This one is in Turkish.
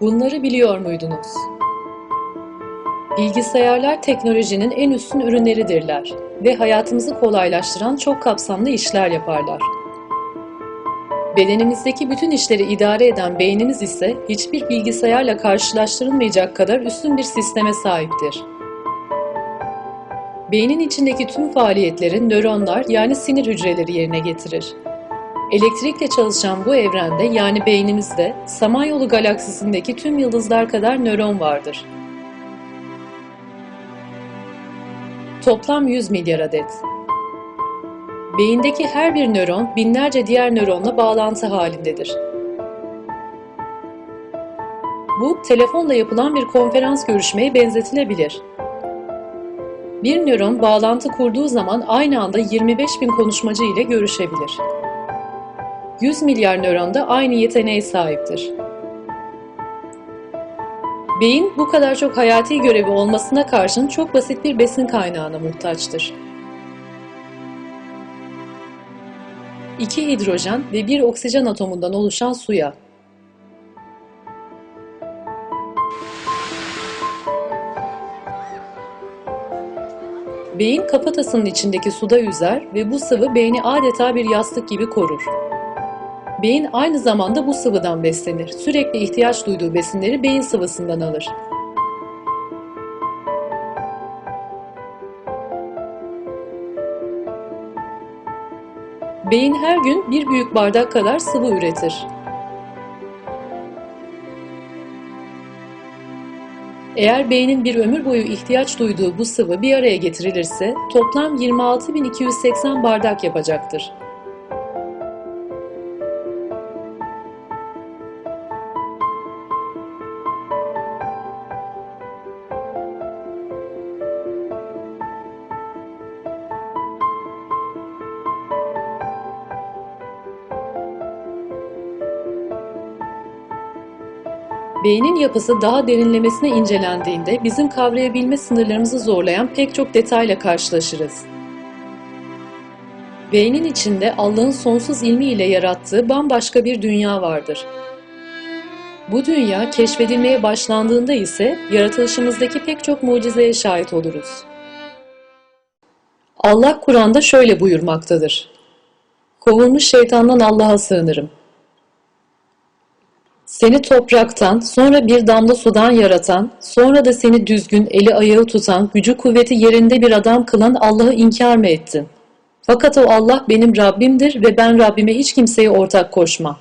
Bunları biliyor muydunuz? Bilgisayarlar teknolojinin en üstün ürünleridirler ve hayatımızı kolaylaştıran çok kapsamlı işler yaparlar. Bedenimizdeki bütün işleri idare eden beynimiz ise hiçbir bilgisayarla karşılaştırılmayacak kadar üstün bir sisteme sahiptir. Beynin içindeki tüm faaliyetleri nöronlar yani sinir hücreleri yerine getirir. Elektrikle çalışan bu evrende yani beynimizde Samanyolu galaksisindeki tüm yıldızlar kadar nöron vardır. Toplam 100 milyar adet. Beyindeki her bir nöron binlerce diğer nöronla bağlantı halindedir. Bu telefonla yapılan bir konferans görüşmeye benzetilebilir. Bir nöron bağlantı kurduğu zaman aynı anda 25 bin konuşmacı ile görüşebilir. 100 milyar nöron da aynı yeteneğe sahiptir. Beyin bu kadar çok hayati görevi olmasına karşın çok basit bir besin kaynağına muhtaçtır. İki hidrojen ve bir oksijen atomundan oluşan suya, beyin kafatasının içindeki suda yüzer ve bu sıvı beyni adeta bir yastık gibi korur. Beyin aynı zamanda bu sıvıdan beslenir. Sürekli ihtiyaç duyduğu besinleri beyin sıvısından alır. Beyin her gün bir büyük bardak kadar sıvı üretir. Eğer beynin bir ömür boyu ihtiyaç duyduğu bu sıvı bir araya getirilirse toplam 26.280 bardak yapacaktır. Beynin yapısı daha derinlemesine incelendiğinde bizim kavrayabilme sınırlarımızı zorlayan pek çok detayla karşılaşırız. Beynin içinde Allah'ın sonsuz ilmiyle yarattığı bambaşka bir dünya vardır. Bu dünya keşfedilmeye başlandığında ise yaratılışımızdaki pek çok mucizeye şahit oluruz. Allah Kur'an'da şöyle buyurmaktadır. Kovulmuş şeytandan Allah'a sığınırım. Seni topraktan, sonra bir damla sudan yaratan, sonra da seni düzgün, eli ayağı tutan, gücü kuvveti yerinde bir adam kılan Allah'ı inkar mı ettin? Fakat o Allah benim Rabbimdir ve ben Rabbime hiç kimseye ortak koşmam.